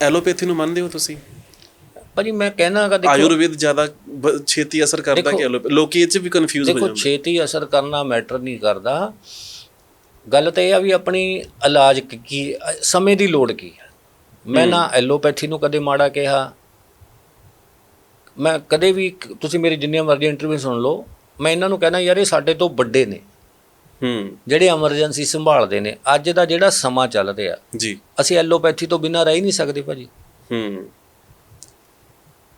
Allopathy ਨੂੰ ਮੰਨਦੇ ਹੋ ਤੁਸੀਂ? ਭਾਜੀ ਮੈਂ ਕਹਿਣਾਗਾ ਦੇਖੋ ਆਯੁਰਵੇਦ ਜ਼ਿਆਦਾ ਛੇਤੀ ਅਸਰ ਕਰਦਾ ਦੇਖੋ- ਕਿ ਐਲੋਪੈਥੀ ਲੋਕੀ ਇਹ ਚ ਵੀ ਕਨਫਿਊਜ਼ ਹੋ ਦੇਖੋ ਜਾਂਦੇ। ਛੇਤੀ ਅਸਰ ਕਰਨਾ ਮੈਟਰ ਨਹੀਂ ਕਰਦਾ। ਗੱਲ ਤਾਂ ਇਹ ਆ ਵੀ ਆਪਣੀ ਇਲਾਜ ਕੀ- ਸਮੇਂ ਦੀ ਲੋੜ ਕੀ ਹੈ। ਮੈਂ ਨਾ ਐਲੋਪੈਥੀ ਨੂੰ ਕਦੇ ਮਾੜਾ ਕਿਹਾ। ਮੈਂ ਕਦੇ ਵੀ ਤੁਸੀਂ ਮੇਰੀ ਜਿੰਨੀਆਂ ਮਰਜ਼ੀ ਇੰਟਰਵਿਊ ਸੁਣ ਲਓ। ਮੈਂ ਇਹਨਾਂ ਨੂੰ ਕਹਿਣਾ ਯਾਰ ਇਹ ਸਾਡੇ ਤੋਂ ਵੱਡੇ ਨੇ। ਹੂੰ। ਜਿਹੜੇ ਐਮਰਜੈਂਸੀ ਸੰਭਾਲਦੇ ਨੇ ਅੱਜ ਦਾ ਜਿਹੜਾ ਸਮਾਂ ਚੱਲ ਰਿਹਾ ਜੀ। ਅਸੀਂ ਐਲੋਪੈਥੀ ਤੋਂ ਬਿਨਾਂ ਰਹਿ ਨਹੀਂ ਸਕਦੇ ਭਾਜੀ। ਹੂੰ।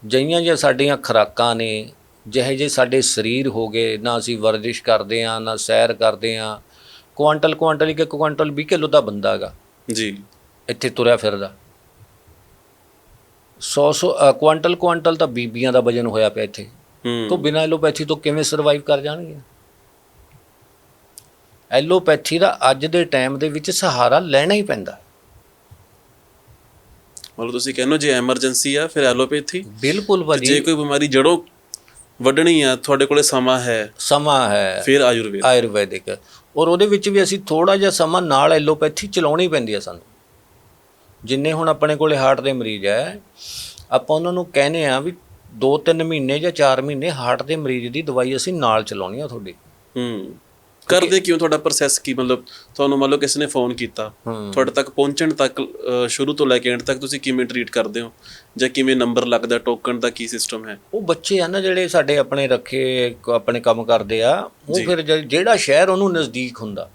ਜਈਆਂ ਜੇ ਸਾਡੀਆਂ ਖੁਰਾਕਾਂ ਨੇ ਜਿਹੇ ਜੇ ਸਾਡੇ ਸਰੀਰ ਹੋ ਗਏ ਨਾ ਅਸੀਂ ਵਰਜਿਸ਼ ਕਰਦੇ ਆ ਨਾ ਸੈਰ ਕਰਦੇ ਆ ਕੁਆਂਟਲ ਕੁਆਂਟਲ ਇੱਕ ਕੁਆਂਟਲ 20 ਕਿਲੋ ਦਾ ਬੰਦਾ ਹੈਗਾ। ਜੀ। ਇੱਥੇ ਤੁਰਿਆ ਫਿਰਦਾ। 100 100 ਅ, ਕੁਆਂਟਲ ਕੁਆਂਟਲ ਤਾਂ ਬੀਬੀਆਂ ਦਾ ਵਜਨ ਹੋਇਆ ਪਿਆ ਇੱਥੇ। ਤੋਂ ਬਿਨਾਂ ਐਲੋਪੈਥੀ ਤੋਂ ਕਿਵੇਂ ਸਰਵਾਈਵ ਕਰ ਜਾਣਗੇ? ਐਲੋਪੈਥੀ ਦਾ ਅੱਜ ਦੇ ਟਾਈਮ ਦੇ ਵਿੱਚ ਸਹਾਰਾ ਲੈਣਾ ਹੀ ਪੈਂਦਾ। ਮਤਲਬ ਤੁਸੀਂ ਕਹਿੰਦੇ ਜੇ ਐਮਰਜੈਂਸੀ ਆ ਫਿਰ ਐਲੋਪੈਥੀ? ਬਿਲਕੁਲ ਜੇ ਭਾਜੀ। ਕੋਈ ਬਿਮਾਰੀ ਜੜੋਂ ਵੱਢਣੀ ਆ ਤੁਹਾਡੇ ਕੋਲੇ ਸਮਾਂ ਹੈ। ਸਮਾਂ ਹੈ। ਫਿਰ ਆਯੁਰਵੇਦ। ਆਯੁਰਵੈਦਿਕ। ਔਰ ਉਹਦੇ ਵਿੱਚ ਵੀ ਅਸੀਂ ਥੋੜਾ ਜਿਹਾ ਸਮਾਂ ਨਾਲ ਐਲੋਪੈਥੀ ਚਲਾਉਣੀ ਪੈਂਦੀ ਹੈ ਸਾਨੂੰ। ਜਿੰਨੇ ਹੁਣ ਆਪਣੇ ਕੋਲੇ ਹਾਰਟ ਦੇ ਮਰੀਜ਼ ਹੈ ਆਪਾਂ ਉਹਨਾਂ ਨੂੰ ਕਹਿੰਦੇ ਆ ਵੀ 2-3 ਮਹੀਨੇ ਜਾਂ 4 ਮਹੀਨੇ ਹਾਰਟ ਦੇ ਮਰੀਜ਼ ਦੀ ਦਵਾਈ ਅਸੀਂ ਨਾਲ ਚਲਾਉਣੀ ਆ ਤੁਹਾਡੀ। ਹੂੰ। ਕਰਦੇ ਕਿਉਂ ਤੁਹਾਡਾ ਪ੍ਰੋਸੈਸ ਕੀ? ਮਤਲਬ ਤੁਹਾਨੂੰ ਮੰਨ ਲਓ ਕਿਸੇ ਨੇ ਫੋਨ ਕੀਤਾ। ਤੁਹਾਡੇ ਤੱਕ ਪਹੁੰਚਣ ਤੱਕ ਸ਼ੁਰੂ ਤੋਂ ਲੈ ਕੇ ਐਂਡ ਤੱਕ ਤੁਸੀਂ ਕਿਵੇਂ ਟਰੀਟ ਕਰਦੇ ਹੋ? ਜਾਂ ਕਿਵੇਂ ਨੰਬਰ ਲੱਗਦਾ ਟੋਕਨ ਦਾ ਕੀ ਸਿਸਟਮ ਹੈ? ਉਹ ਬੱਚੇ ਆ ਨਾ ਜਿਹੜੇ ਸਾਡੇ ਆਪਣੇ ਰੱਖੇ ਆਪਣੇ ਕੰਮ ਕਰਦੇ ਆ ਉਹ ਫਿਰ ਜਿਹੜਾ ਸ਼ਹਿਰ ਉਹਨੂੰ ਨਜ਼ਦੀਕ ਹੁੰਦਾ।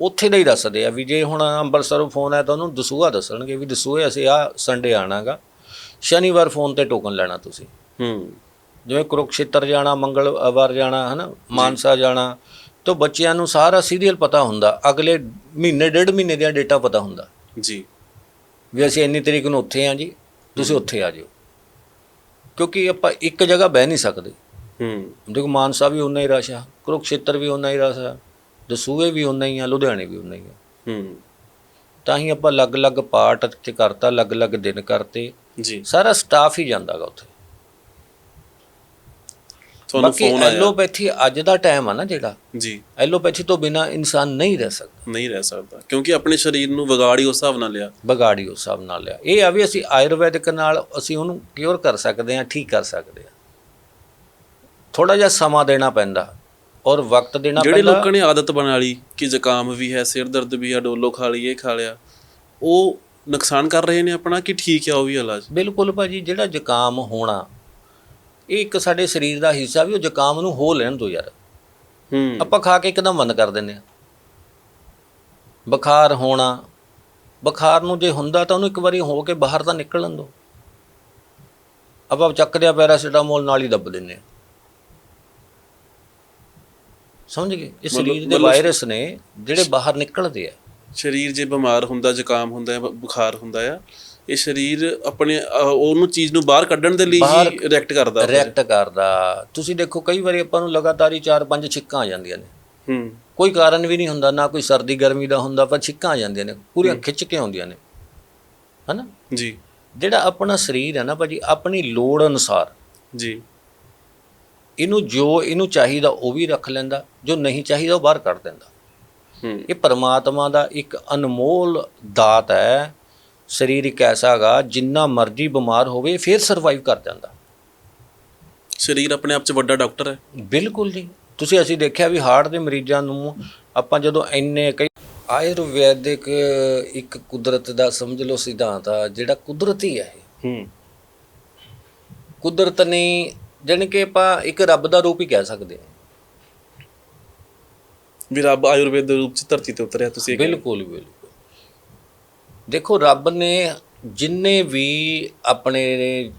ਉੱਥੇ ਦਾ ਹੀ ਦੱਸਦੇ ਆ ਵੀ ਜੇ ਹੁਣ ਅੰਮ੍ਰਿਤਸਰੋਂ ਫੋਨ ਆਇਆ ਤਾਂ ਉਹਨੂੰ ਦਸੂਹਾ ਦੱਸਣਗੇ ਵੀ ਦਸੂਹੇ ਅਸੀਂ ਆ ਸੰਡੇ ਆਣਾਗਾ। ਸ਼ਨੀਵਾਰ ਫੋਨ ਤੇ ਟੋਕਨ ਲੈਣਾ ਤੁਸੀਂ। ਹੂੰ। ਜਿਵੇਂ ਕੁਰੂਕਸ਼ੇਤਰ ਜਾਣਾ ਮੰਗਲਵਾਰ ਜਾਣਾ ਹਨਾ? ਮਾਨਸਾ ਜਾਣਾ ਤਾਂ ਬੱਚਿਆਂ ਨੂੰ ਸਾਰਾ ਸੀਰੀਅਲ ਪਤਾ ਹੁੰਦਾ ਅਗਲੇ ਮਹੀਨੇ ਡੇਢ ਮਹੀਨੇ ਦੀਆਂ ਡੇਟਾ ਪਤਾ ਹੁੰਦਾ। ਜੀ। ਵੀ ਅਸੀਂ ਇੰਨੀ ਤਰੀਕ ਨੂੰ ਉੱਥੇ ਆ ਜੀ ਤੁਸੀਂ ਉੱਥੇ ਆ ਜਿਓ। ਕਿਉਂਕਿ ਆਪਾਂ ਇੱਕ ਜਗ੍ਹਾ ਬਹਿ ਨਹੀਂ ਸਕਦੇ। ਹੂੰ। ਦੇਖੋ ਮਾਨਸਾ ਵੀ ਉਨਾ ਹੀ ਰਸ਼ ਆ ਕੁਰੂਕਸ਼ੇਤਰ ਵੀ ਉਨਾ ਹੀ ਰਸ਼ ਆ ਦਸੂਹੇ ਵੀ ਉਨਾ ਹੀ ਆ ਲੁਧਿਆਣੇ ਵੀ ਉਨਾ ਹੀ ਆ। ਹੂੰ। ਤਾਂ ਹੀ ਆਪਾਂ ਅਲੱਗ-ਅਲੱਗ ਪਾਰਟ ਚ ਕਰਤਾ ਅਲੱਗ-ਅਲੱਗ ਦਿਨ ਕਰਤੇ। ਜੀ। ਸਾਰਾ ਸਟਾਫ ਹੀ ਜਾਂਦਾਗਾ ਉੱਥੇ। ਤੁਹਾਨੂੰ ਫੋਨ ਆਇਆ। ਐਲੋਪੈਥੀ ਅੱਜ ਦਾ ਟਾਈਮ ਆ ਨਾ ਜਿਹੜਾ। ਜੀ। ਐਲੋਪੈਥੀ ਤੋਂ ਬਿਨਾ ਇਨਸਾਨ ਨਹੀਂ ਰਹਿ ਸਕਦਾ। ਨਹੀਂ ਰਹਿ ਸਕਦਾ ਕਿਉਂਕਿ ਆਪਣੇ ਸਰੀਰ ਨੂੰ ਵਿਗਾੜ ਉਸ ਹਿਸਾਬ ਨਾਲ ਲਿਆ। ਬਗਾੜੀ ਉਸ ਹਿਸਾਬ ਨਾਲ ਲਿਆ। ਇਹ ਆ ਵੀ ਅਸੀਂ ਆਯੁਰਵੈਦਿਕ ਨਾਲ ਅਸੀਂ ਉਹਨੂੰ ਕਿਉਰ ਕਰ ਸਕਦੇ ਹਾਂ ਠੀਕ ਕਰ ਸਕਦੇ ਹਾਂ। ਥੋੜਾ ਜਿਹਾ ਸਮਾਂ ਦੇਣਾ ਪੈਂਦਾ ਔਰ ਵਕਤ ਦੇਣਾ ਜਿਹੜੇ ਪੈਂਦਾ। ਲੋਕਾਂ ਨੇ ਆਦਤ ਬਣਾ ਲਈ ਕਿ ਜ਼ੁਕਾਮ ਵੀ ਹੈ ਸਿਰ ਦਰਦ ਵੀ ਹੈ ਡੋਲੋ ਖਾ ਲਈ ਇਹ ਖਾ ਲਿਆ ਉਹ ਨੁਕਸਾਨ ਕਰ ਰਹੇ ਨੇ ਆਪਣਾ ਕਿ ਠੀਕ ਹੈ ਉਹ ਵੀ ਇਲਾਜ? ਬਿਲਕੁਲ ਭਾਜੀ ਜਿਹੜਾ ਜ਼ੁਕਾਮ ਹੋਣਾ ਇਹ ਇੱਕ ਸਾਡੇ ਸਰੀਰ ਦਾ ਹਿੱਸਾ ਵੀ ਉਹ ਜ਼ੁਕਾਮ ਨੂੰ ਹੋ ਲੈਣ ਦੋ ਯਾਰ। ਹੂੰ। ਆਪਾਂ ਖਾ ਕੇ ਇੱਕਦਮ ਬੰਦ ਕਰ ਦਿੰਦੇ ਆ ਬੁਖਾਰ ਹੋਣਾ ਬੁਖਾਰ ਨੂੰ ਜੇ ਹੁੰਦਾ ਤਾਂ ਉਹਨੂੰ ਇੱਕ ਵਾਰੀ ਹੋ ਕੇ ਬਾਹਰ ਤਾਂ ਨਿਕਲਣ ਦੋ। ਆਪਾਂ ਚੱਕਦੇ ਆ ਪੈਰਾਸੀਟਾਮੋਲ ਨਾਲ ਹੀ ਦੱਬ ਦਿੰਦੇ ਆ ਸਮਝ ਗਏ? ਇਹ ਸਰੀਰ ਦੇ ਵਾਇਰਸ ਨੇ ਜਿਹੜੇ ਬਾਹਰ ਨਿਕਲਦੇ ਆ। ਸਰੀਰ ਜੇ ਬਿਮਾਰ ਹੁੰਦਾ ਜ਼ੁਕਾਮ ਹੁੰਦਾ ਹੈ ਬੁਖਾਰ ਹੁੰਦਾ ਆ ਇਹ ਸਰੀਰ ਆਪਣੇ ਅਹ, ਉਹਨੂੰ ਚੀਜ਼ ਨੂੰ ਬਾਹਰ ਕੱਢਣ ਦੇ ਲਈ ਹੀ ਰਿਐਕਟ ਕਰਦਾ ਰਿਐਕਟ ਕਰਦਾ। ਤੁਸੀਂ ਦੇਖੋ ਕਈ ਵਾਰੀ ਆਪਾਂ ਨੂੰ ਲਗਾਤਾਰ ਹੀ 4-5 ਛਿੱਕਾਂ ਆ ਜਾਂਦੀਆਂ ਨੇ। ਹੂੰ। ਕੋਈ ਕਾਰਨ ਵੀ ਨਹੀਂ ਹੁੰਦਾ ਨਾ ਕੋਈ ਸਰਦੀ ਗਰਮੀ ਦਾ ਹੁੰਦਾ ਪਰ ਛਿੱਕਾਂ ਆ ਜਾਂਦੀਆਂ ਨੇ ਪੂਰੀਆਂ ਖਿੱਚ ਕੇ ਆਉਂਦੀਆਂ ਨੇ। ਹਨਾ? ਜੀ। ਜਿਹੜਾ ਆਪਣਾ ਸਰੀਰ ਹੈ ਨਾ ਭਾਜੀ ਆਪਣੀ ਲੋੜ ਅਨੁਸਾਰ। ਜੀ। ਇਹਨੂੰ ਜੋ ਇਹਨੂੰ ਚਾਹੀਦਾ ਉਹ ਵੀ ਰੱਖ ਲੈਂਦਾ ਜੋ ਨਹੀਂ ਚਾਹੀਦਾ ਉਹ ਬਾਹਰ ਕੱਢ ਦਿੰਦਾ। ਹੂੰ। ਇਹ ਪਰਮਾਤਮਾ ਦਾ ਇੱਕ ਅਨਮੋਲ ਦਾਤ ਹੈ ਸਰੀਰ ਇੱਕ ਐਸਾ ਹੈਗਾ ਜਿੰਨਾ ਮਰਜ਼ੀ ਬਿਮਾਰ ਹੋਵੇ ਫਿਰ ਸਰਵਾਈਵ ਕਰ ਜਾਂਦਾ। ਸਰੀਰ ਆਪਣੇ ਆਪ 'ਚ ਵੱਡਾ ਡਾਕਟਰ ਹੈ। ਬਿਲਕੁਲ ਜੀ। ਤੁਸੀਂ ਅਸੀਂ ਦੇਖਿਆ ਵੀ ਹਾਰਟ ਦੇ ਮਰੀਜ਼ਾਂ ਨੂੰ ਆਪਾਂ ਜਦੋਂ ਇੰਨੇ ਕਈ ਆਯੁਰਵੈਦਿਕ ਇੱਕ ਕੁਦਰਤ ਦਾ ਸਮਝ ਲਓ ਸਿਧਾਂਤ ਆ ਜਿਹੜਾ ਕੁਦਰਤੀ ਹੈ ਹੂੰ। ਕੁਦਰਤ ਨੇ ਜਾਣੀ ਕਿ ਆਪਾਂ ਇੱਕ ਰੱਬ ਦਾ ਰੂਪ ਹੀ ਕਹਿ ਸਕਦੇ ਹਾਂ। ਵੀ ਰੱਬ ਆਯੁਰਵੇਦ ਦੇ ਰੂਪ 'ਚ ਧਰਤੀ ਤੇ ਉਤਰਿਆ ਤੁਸੀਂ ਇਹ ਬਿਲਕੁਲ ਬਿਲਕੁਲ। ਦੇਖੋ ਰੱਬ ਨੇ ਜਿੰਨੇ ਵੀ ਆਪਣੇ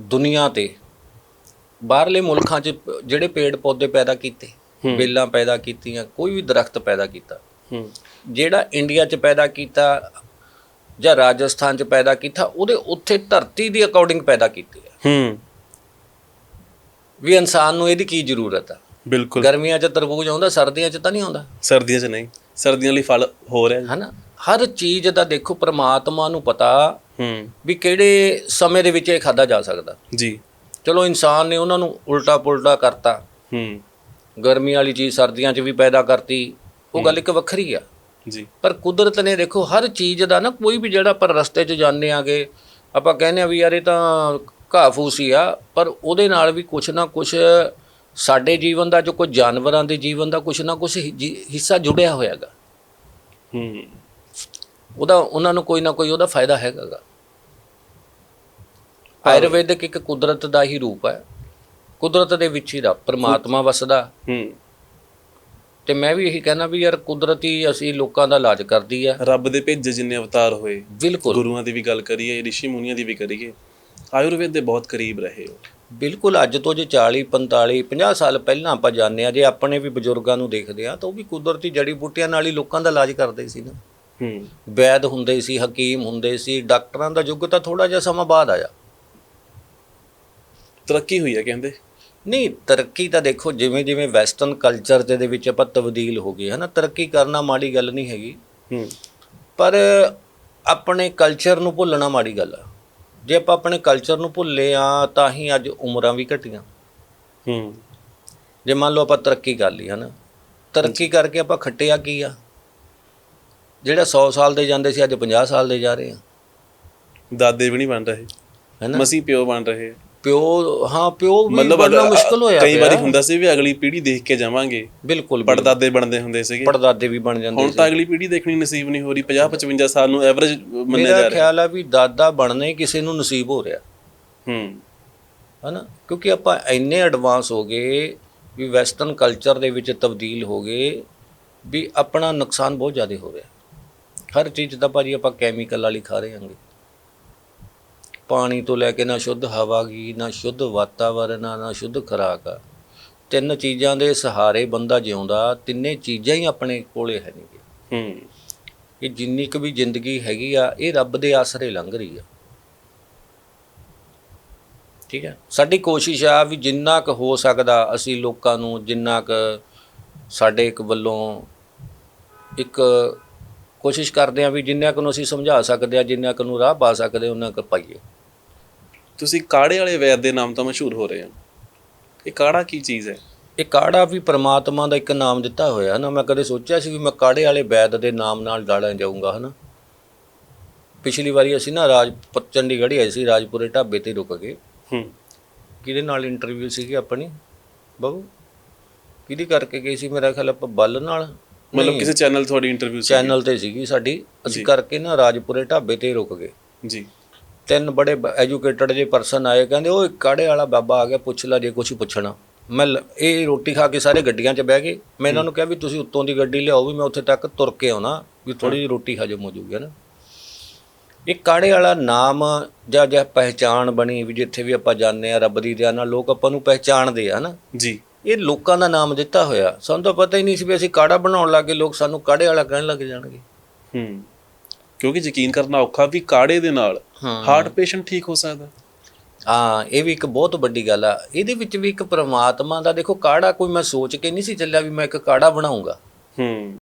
ਦੁਨੀਆ ਤੇ ਬਾਹਰਲੇ ਮੁਲਕਾਂ 'ਚ ਜਿਹੜੇ ਪੇੜ ਪੌਦੇ ਪੈਦਾ ਕੀਤੇ ਬੇਲਾਂ ਪੈਦਾ ਕੀਤੀਆਂ ਕੋਈ ਵੀ ਦਰਖਤ ਪੈਦਾ ਕੀਤਾ ਹੂੰ। ਜਿਹੜਾ ਇੰਡੀਆ 'ਚ ਪੈਦਾ ਕੀਤਾ ਜਾਂ ਰਾਜਸਥਾਨ 'ਚ ਪੈਦਾ ਕੀਤਾ ਉਹਦੇ ਉੱਥੇ ਧਰਤੀ ਦੀ ਅਕੋਰਡਿੰਗ ਪੈਦਾ ਕੀਤੇ ਹੂੰ। ਵੀ ਇਨਸਾਨ ਨੂੰ ਇਹਦੀ ਕੀ ਜ਼ਰੂਰਤ ਆ? ਬਿਲਕੁਲ। ਗਰਮੀਆਂ 'ਚ ਤਰਬੂਜ ਆਉਂਦਾ ਸਰਦੀਆਂ 'ਚ ਤਾਂ ਨਹੀਂ ਆਉਂਦਾ। ਸਰਦੀਆਂ 'ਚ ਨਹੀਂ ਸਰਦੀਆਂ ਲਈ ਫਲ ਹੋ ਰਿਹਾ ਜੀ। ਹਨਾ? ਹਰ ਚੀਜ਼ ਦਾ ਦੇਖੋ ਪ੍ਰਮਾਤਮਾ ਨੂੰ ਪਤਾ ਹੂੰ। ਵੀ ਕਿਹੜੇ ਸਮੇਂ ਦੇ ਵਿੱਚ ਇਹ ਖਾਦਾ ਜਾ ਸਕਦਾ। ਜੀ। ਚਲੋ ਇਨਸਾਨ ਨੇ ਉਹਨਾਂ ਨੂੰ ਉਲਟਾ ਪੁਲਟਾ ਕਰਤਾ। ਹੂੰ। ਗਰਮੀ ਵਾਲੀ ਚੀਜ਼ ਸਰਦੀਆਂ 'ਚ ਵੀ ਪੈਦਾ ਕਰਤੀ। ਉਹ ਗੱਲ ਇੱਕ ਵੱਖਰੀ ਆ। ਜੀ। ਪਰ ਕੁਦਰਤ ਨੇ ਦੇਖੋ ਹਰ ਚੀਜ਼ ਦਾ ਨਾ ਕੋਈ ਵੀ ਜਿਹੜਾ ਪਰ ਰਸਤੇ 'ਚ ਜਾਂਦੇ ਆਗੇ ਆਪਾਂ ਕਹਿੰਦੇ ਆ ਵੀ ਯਾਰ ਇਹ ਤਾਂ ਘਾਹ ਫੂਸ ਹੀ ਆ ਪਰ ਉਹਦੇ ਨਾਲ ਵੀ ਕੁਛ ਨਾ ਕੁਛ ਸਾਡੇ ਜੀਵਨ ਦਾ ਜੋ ਕੋਈ ਜਾਨਵਰਾਂ ਦੇ ਜੀਵਨ ਦਾ ਕੁਛ ਨਾ ਕੁਛ ਹਿੱਸਾ ਜੁੜਿਆ ਹੋਇਆਗਾ। ਹੂੰ। ਉਹਦਾ ਉਹਨਾਂ ਨੂੰ ਕੋਈ ਨਾ ਕੋਈ ਉਹਦਾ ਫਾਇਦਾ ਹੈਗਾਗਾ। ਆਯੁਰਵੈਦਿਕ ਇੱਕ ਕੁਦਰਤ ਦਾ ਹੀ ਰੂਪ ਹੈ। ਕੁਦਰਤ ਦੇ ਵਿੱਚ ਹੀ ਰੱਬ ਪਰਮਾਤਮਾ ਵਸਦਾ। ਹੂੰ। ਤੇ ਮੈਂ ਵੀ ਇਹੀ ਕਹਿਣਾ ਵੀ ਯਾਰ ਕੁਦਰਤੀ ਅਸੀਂ ਲੋਕਾਂ ਦਾ ਇਲਾਜ ਕਰਦੀ ਆ। ਰੱਬ ਦੇ ਭੇਜੇ ਜਿੰਨੇ ਅਵਤਾਰ ਹੋਏ। ਬਿਲਕੁਲ। ਗੁਰੂਆਂ ਦੀ ਵੀ ਗੱਲ ਕਰੀਏ ਰਿਸ਼ੀ ਮੁਨੀਆਂ ਦੀ ਵੀ ਕਰੀਏ। ਆਯੁਰਵੇਦ ਦੇ ਬਹੁਤ ਕਰੀਬ ਰਹੇ ਹੋ ਬਿਲਕੁਲ ਅੱਜ ਤੋਂ ਜੇ 40 45 50 ਸਾਲ ਪਹਿਲਾਂ ਆਪਾਂ ਜਾਣਦੇ ਆ ਜੇ ਆਪਣੇ ਵੀ ਬਜ਼ੁਰਗਾਂ ਨੂੰ ਦੇਖਦੇ ਆ ਤਾਂ ਉਹ ਵੀ ਕੁਦਰਤੀ ਜੜੀ ਬੂਟੀਆਂ ਨਾਲ ਹੀ ਲੋਕਾਂ ਦਾ ਇਲਾਜ ਕਰਦੇ ਸੀ ਨਾ। ਵੈਦ ਹੁੰਦੇ ਸੀ ਹਕੀਮ ਹੁੰਦੇ ਸੀ ਡਾਕਟਰਾਂ ਦਾ ਯੁੱਗ ਤਾਂ ਥੋੜਾ ਜਿਹਾ ਸਮਾਂ ਬਾਅਦ ਆਇਆ। ਤਰੱਕੀ ਹੋਈ ਹੈ ਕਹਿੰਦੇ? ਨਹੀਂ ਤਰੱਕੀ ਤਾਂ ਦੇਖੋ ਜਿਵੇਂ ਜਿਵੇਂ ਵੈਸਟਰਨ ਕਲਚਰ ਦੇ ਦੇ ਵਿੱਚ ਆਪਾਂ ਤਬਦੀਲ ਹੋ ਗਏ ਹਨਾ ਤਰੱਕੀ ਕਰਨਾ ਮਾੜੀ ਗੱਲ ਨਹੀਂ ਹੈਗੀ। ਹੂੰ। ਪਰ ਆਪਣੇ ਕਲਚਰ ਨੂੰ ਭੁੱਲਣਾ ਮਾੜੀ ਗੱਲ ਆ। ਜੇ ਆਪਾਂ ਆਪਣੇ ਕਲਚਰ ਨੂੰ ਭੁੱਲੇ ਆ ਤਾਂ ਹੀ ਅੱਜ ਉਮਰਾਂ ਵੀ ਘਟੀਆਂ। ਹੂੰ। ਜੇ ਮੰਨ ਲਓ ਆਪਾਂ ਤਰੱਕੀ ਕਰ ਲਈ ਹਨਾ। ਤਰੱਕੀ ਕਰਕੇ ਆਪਾਂ ਖੱਟਿਆ ਕੀ ਆ? ਜਿਹੜਾ 100 ਸਾਲ ਦੇ ਜਾਂਦੇ ਸੀ ਅੱਜ 50 ਸਾਲ ਦੇ ਜਾ ਰਹੇ ਆ। ਦਾਦੇ ਵੀ ਨਹੀਂ ਬਣ ਰਹੇ। ਹੈਨਾ ਮਸੀ ਪਿਓ ਬਣ ਰਹੇ ਪਿਓ ਹਾਂ ਪਿਓ ਵੀ ਮਤਲਬ ਬਣਨਾ ਮੁਸ਼ਕਲ ਹੋਇਆ ਕਈ ਵਾਰੀ। ਹੁੰਦਾ ਸੀ ਵੀ ਅਗਲੀ ਪੀੜ੍ਹੀ ਦੇਖ ਕੇ ਜਾਵਾਂਗੇ। ਬਿਲਕੁਲ ਪੜਦਾਦੇ ਬਣਦੇ ਹੁੰਦੇ ਸੀਗੇ। ਪੜਦਾਦੇ ਵੀ ਬਣ ਜਾਂਦੇ ਹੁਣ ਤਾਂ ਅਗਲੀ ਪੀੜ੍ਹੀ ਦੇਖਣੀ ਨਸੀਬ ਨਹੀਂ ਹੋ ਰਹੀ। 50 55 ਸਾਲ ਨੂੰ ਐਵਰੇਜ ਮੰਨਿਆ ਮੇਰਾ ਜਾ ਰਿਹਾ। ਖਿਆਲ ਆ ਵੀ ਦਾਦਾ ਬਣਨੇ ਕਿਸੇ ਨੂੰ ਨਸੀਬ ਹੋ ਰਿਹਾ। ਹੂੰ। ਹਨਾ ਕਿਉਂਕਿ ਆਪਾਂ ਇੰਨੇ ਐਡਵਾਂਸ ਹੋ ਗਏ ਵੀ ਵੈਸਟਰਨ ਕਲਚਰ ਦੇ ਵਿੱਚ ਤਬਦੀਲ ਹੋ ਗਏ ਵੀ ਆਪਣਾ ਨੁਕਸਾਨ ਬਹੁਤ ਜ਼ਿਆਦਾ ਹੋ ਰਿਹਾ। ਹਰ ਚੀਜ਼ ਦਾ ਭਾਜੀ ਆਪਾਂ ਕੈਮੀਕਲ ਵਾਲੀ ਖਾ ਰਹੇ ਹਾਂਗੇ। ਪਾਣੀ ਤੋਂ ਲੈ ਕੇ ਨਾ ਸ਼ੁੱਧ ਹਵਾ ਗੀ ਨਾ ਸ਼ੁੱਧ ਵਾਤਾਵਰਨ ਆ ਨਾ ਸ਼ੁੱਧ ਖੁਰਾਕ ਆ। ਤਿੰਨ ਚੀਜ਼ਾਂ ਦੇ ਸਹਾਰੇ ਬੰਦਾ ਜਿਉਂਦਾ ਤਿੰਨੇ ਚੀਜ਼ਾਂ ਹੀ ਆਪਣੇ ਕੋਲੇ ਹੈ ਨਹੀਂਗੇ ਹੂੰ। ਇਹ ਜਿੰਨੀ ਕੁ ਵੀ ਜ਼ਿੰਦਗੀ ਹੈਗੀ ਆ ਇਹ ਰੱਬ ਦੇ ਆਸਰੇ ਲੰਘ ਰਹੀ ਆ। ਠੀਕ ਹੈ ਸਾਡੀ ਕੋਸ਼ਿਸ਼ ਆ ਵੀ ਜਿੰਨਾ ਕੁ ਹੋ ਸਕਦਾ ਅਸੀਂ ਲੋਕਾਂ ਨੂੰ ਜਿੰਨਾ ਕੁ ਸਾਡੇ ਇੱਕ ਵੱਲੋਂ ਇੱਕ ਕੋਸ਼ਿਸ਼ ਕਰਦੇ ਆ ਵੀ ਜਿੰਨਾ ਕੁ ਨੂੰ ਅਸੀਂ ਸਮਝਾ ਸਕਦੇ ਆ ਜਿੰਨਾ ਕੁ ਨੂੰ ਰਾਹ ਪਾ ਸਕਦੇ ਉਹਨਾਂ ਕੁ ਪਾਈਏ। ਤੁਸੀਂ ਕਾੜੇ ਵਾਲੇ ਵੈਦ ਦੇ ਨਾਮ ਤੋਂ ਮਸ਼ਹੂਰ ਹੋ ਰਹੇ ਹੋ। ਇਹ ਕਾੜਾ ਕੀ ਚੀਜ਼ ਹੈ? ਇਹ ਕਾੜਾ ਵੀ ਪ੍ਰਮਾਤਮਾ ਦਾ ਇੱਕ ਨਾਮ ਦਿੱਤਾ ਹੋਇਆ ਨਾ। ਮੈਂ ਕਦੇ ਸੋਚਿਆ ਸੀ ਵੀ ਮੈਂ ਕਾੜੇ ਵਾਲੇ ਵੈਦ ਦੇ ਨਾਮ ਨਾਲ ਡਾਲਿਆ ਜਾਊਂਗਾ ਹਨਾ? ਪਿਛਲੀ ਵਾਰੀ ਅਸੀਂ ਨਾ ਰਾਜ ਚੰਡੀਗੜ੍ਹ ਆਏ ਸੀ ਰਾਜਪੁਰੇ ਢਾਬੇ ਤੇ ਰੁਕ ਗਏ। ਹੂੰ। ਕਿਹਦੇ ਨਾਲ ਇੰਟਰਵਿਊ ਸੀਗੀ ਆਪਣੀ? ਬਾਬੂ? ਕਿਹਦੀ ਕਰਕੇ ਗਈ ਸੀ? ਮੇਰਾ ਖਿਆਲ ਆਪਾਂ ਬੱਲ ਨਾਲ। ਮਤਲਬ ਕਿਸੇ ਚੈਨਲ ਤੁਹਾਡੀ ਇੰਟਰਵਿਊ ਸੀ ਚੈਨਲ ਤੇ ਸੀਗੀ ਸਾਡੀ। ਅਸੀਂ ਕਰਕੇ ਨਾ ਰਾਜਪੁਰੇ ਢਾਬੇ ਤੇ ਰੁਕ ਗਏ। ਜੀ। ਤਿੰਨ ਬੜੇ ਐਜੂਕੇਟਡ ਜੇ ਪਰਸਨ ਆਏ ਕਹਿੰਦੇ ਉਹ ਕਾੜੇ ਵਾਲਾ ਬਾਬਾ ਆ ਗਿਆ ਪੁੱਛ ਲੈ ਜੇ ਕੁਝ ਪੁੱਛਣਾ। ਮੈਂ ਲ- ਇਹ ਰੋਟੀ ਖਾ ਕੇ ਸਾਰੇ ਗੱਡੀਆਂ 'ਚ ਬਹਿ ਗਏ। ਮੈਂ ਇਹਨਾਂ ਨੂੰ ਕਿਹਾ ਵੀ ਤੁਸੀਂ ਉੱਤੋਂ ਦੀ ਗੱਡੀ ਲਿਆਓ ਵੀ ਮੈਂ ਉੱਥੇ ਤੱਕ ਤੁਰ ਕੇ ਆਉਣਾ ਵੀ ਥੋੜੀ ਜਿਹੀ ਰੋਟੀ ਹਜਮ ਹੋ ਜੂਗੀ ਨਾ ਇਹ ਕਾੜੇ ਵਾਲਾ ਨਾਮ ਜਾਂ ਜਾਂ ਪਹਿਚਾਣ ਬਣੀ ਵੀ ਜਿੱਥੇ ਵੀ ਆਪਾਂ ਜਾਂਦੇ ਆ ਰੱਬ ਦੀ ਦਇਆ ਨਾਲ ਲੋਕ ਆਪਾਂ ਨੂੰ ਪਹਿਚਾਣਦੇ ਆ ਨਾ ਜੀ। ਇਹ ਲੋਕਾਂ ਦਾ ਨਾਮ ਦਿੱਤਾ ਹੋਇਆ। ਸਾਨੂੰ ਤਾਂ ਪਤਾ ਹੀ ਨਹੀਂ ਸੀ ਵੀ ਅਸੀਂ ਕਾੜਾ ਬਣਾਉਣ ਲੱਗੇ ਲੋਕ ਸਾਨੂੰ ਕਾੜੇ ਵਾਲਾ ਕਹਿਣ ਲੱਗ ਜਾਣਗੇ। ਹੂੰ। ਕਿਉਂਕਿ ਯਕੀਨ ਕਰਨਾ ਔਖਾ ਵੀ ਕਾੜੇ ਦੇ ਨਾਲ। ਹਾਰਟ ਪੇਸ਼ੈਂਟ ਠੀਕ ਹੋ ਸਕਦਾ। ਹਾਂ ਇਹ ਵੀ ਇੱਕ ਬਹੁਤ ਵੱਡੀ ਗੱਲ ਆ। ਇਹਦੇ ਵਿੱਚ ਵੀ ਇੱਕ ਪ੍ਰਮਾਤਮਾ ਦਾ ਦੇਖੋ ਕਾੜਾ ਕੋਈ ਮੈਂ ਸੋਚ ਕੇ ਨਹੀਂ ਸੀ ਚੱਲਿਆ ਵੀ ਮੈਂ ਇੱਕ ਕਾੜਾ ਬਣਾਉਂਗਾ। ਹੂੰ।